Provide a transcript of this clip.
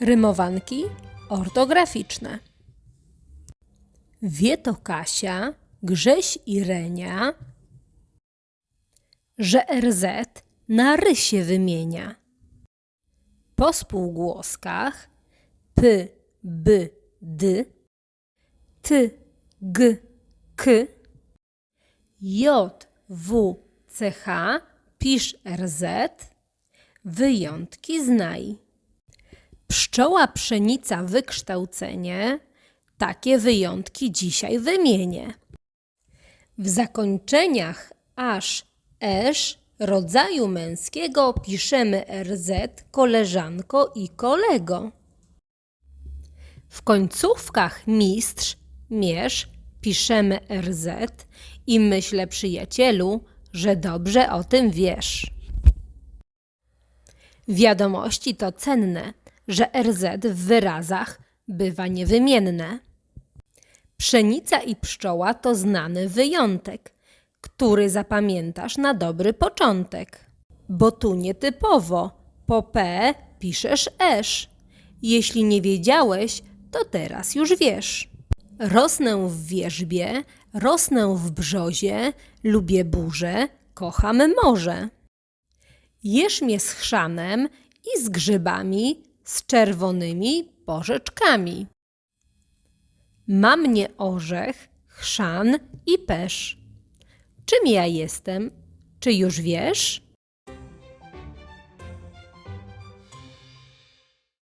Rymowanki ortograficzne. Wie to Kasia, Grześ i Renia, że RZ na ry się wymienia. Po spółgłoskach p, b, d, t, g, k, j, w, c, h, pisz RZ, wyjątki znaj. Pszczoła, pszenica, wykształcenie. Takie wyjątki dzisiaj wymienię. W zakończeniach aż, esz rodzaju męskiego piszemy RZ koleżanko i kolego. W końcówkach mistrz, mierz piszemy RZ i myślę przyjacielu, że dobrze o tym wiesz. Wiadomości to cenne, że RZ w wyrazach bywa niewymienne. Pszenica i pszczoła to znany wyjątek, który zapamiętasz na dobry początek. Bo tu nietypowo po P piszesz esz. Jeśli nie wiedziałeś, to teraz już wiesz. Rosnę w wierzbie, rosnę w brzozie, lubię burzę, kocham morze. Jesz mnie z chrzanem i z grzybami, z czerwonymi porzeczkami. Ma mnie orzech, chrzan i pesz. Czym ja jestem? Czy już wiesz?